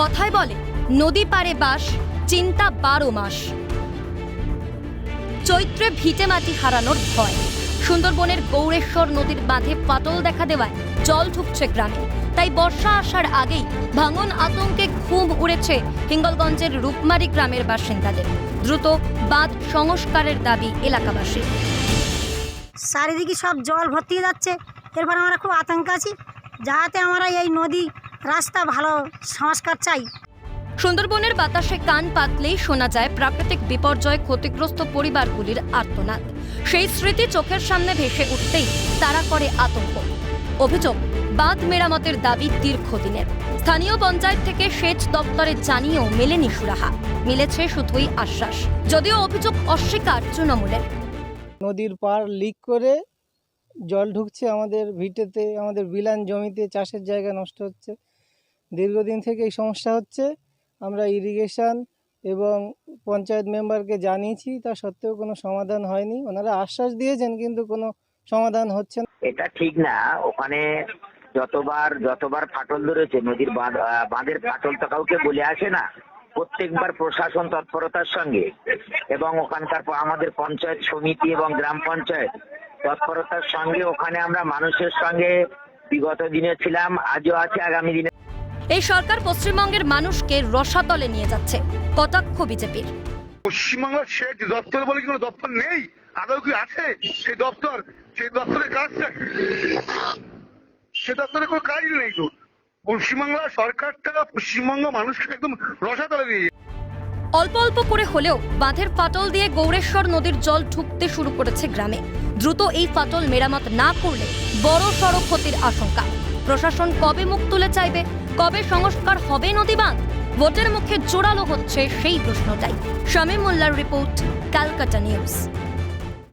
কথায় বলে, নদী পারে বাস, চিন্তা বারো মাস। চৈত্রে ভিটে মাটি হারানোর ভয়। সুন্দরবনের গৌরেশ্বর নদীর বাঁধে ফাটল দেখা দেওয়ায় জল ঢুকছে গ্রামে। তাই বর্ষা আসার আগেই ভাঙন আতঙ্কে ঘুম উড়েছে হিঙ্গলগঞ্জের রূপমারি গ্রামের বাসিন্দাদের। দ্রুত বাঁধ সংস্কারের দাবি এলাকাবাসী। চারিদিকে সব জল ভর্তি যাচ্ছে। এরপর আমরা খুব আতঙ্ক আছি। যাহাতে আমরা এই নদী রাস্তা ভালো সংস্কার চাই। সুন্দরবনের বাতাসে কান পাতলেই শোনা যায় প্রাকৃতিক বিপর্যয় ক্ষতিগ্রস্ত পরিবারগুলির আর্তনাদ। সেই স্মৃতি চোখের সামনে ভেসে উঠতেই তারা করে আতঙ্ক। অভিযোগ বাঁধ মেরামতের দাবি দীর্ঘদিনের। স্থানীয় পঞ্চায়েত থেকে সেচ দপ্তরে জানিয়েও মেলেনি সুরাহা। মিলেছে শুধুই আশ্বাস। যদিও অভিযোগ অস্বীকার তৃণমূলের। নদীর পার লিক করে জল ঢুকছে আমাদের ভিটেতে আমাদের বিলান জমিতে চাষের জায়গা নষ্ট হচ্ছে। দীর্ঘদিন থেকে এই সমস্যা হচ্ছে। আমরা ইরিগেশন এবং পঞ্চায়েত মেম্বারকে জানিয়েছি, তা সত্ত্বেও কোনো সমাধান হয়নি। ওনারা আশ্বাস দিয়েছেন, কিন্তু কোনো সমাধান হচ্ছে না। এটা ঠিক না। ওখানে যতবার যতবার ফাটল ধরেছে, নদীর বাঁধের ফাটল তো কাউকে বলে আসে না। প্রত্যেকবার প্রশাসন তৎপরতার সঙ্গে এবং ওখানকার আমাদের পঞ্চায়েত সমিতি এবং গ্রাম পঞ্চায়েত তৎপরতার সঙ্গে ওখানে আমরা মানুষের সঙ্গে বিগত দিনে ছিলাম, আজও আছে, আগামী দিনে এই সরকার পশ্চিমবঙ্গের মানুষকে রসাতলে নিয়ে যাচ্ছে, কটাক্ষ বিজেপির। পশ্চিমবাংলার শেষ দপ্তর বলে কোনো দপ্তর নেই? আদৌ কি আছে সেই দপ্তর? সেই দপ্তরের কাজটা সে দপ্তরে কোনো কাজ নেই তো। পশ্চিমবাংলা সরকারটা পশ্চিমবঙ্গ মানুষকে একদম রসাতলে দিয়ে অল্প অল্প করে হলেও বাঁধের ফাটল দিয়ে গৌরেশ্বর নদীর জল ঢুকতে শুরু করেছে গ্রামে। দ্রুত এই ফাটল মেরামত না করলে বড় সড় ক্ষতির আশঙ্কা। প্রশাসন কবে মুখ তুলে চাইবে? কবে সংস্কার হবে নদী বাঁধ ভোটের মুখে জোরালো হচ্ছে সেই প্রশ্নটাই। শামীম মোল্লার রিপোর্ট ক্যালকাটা নিউজ।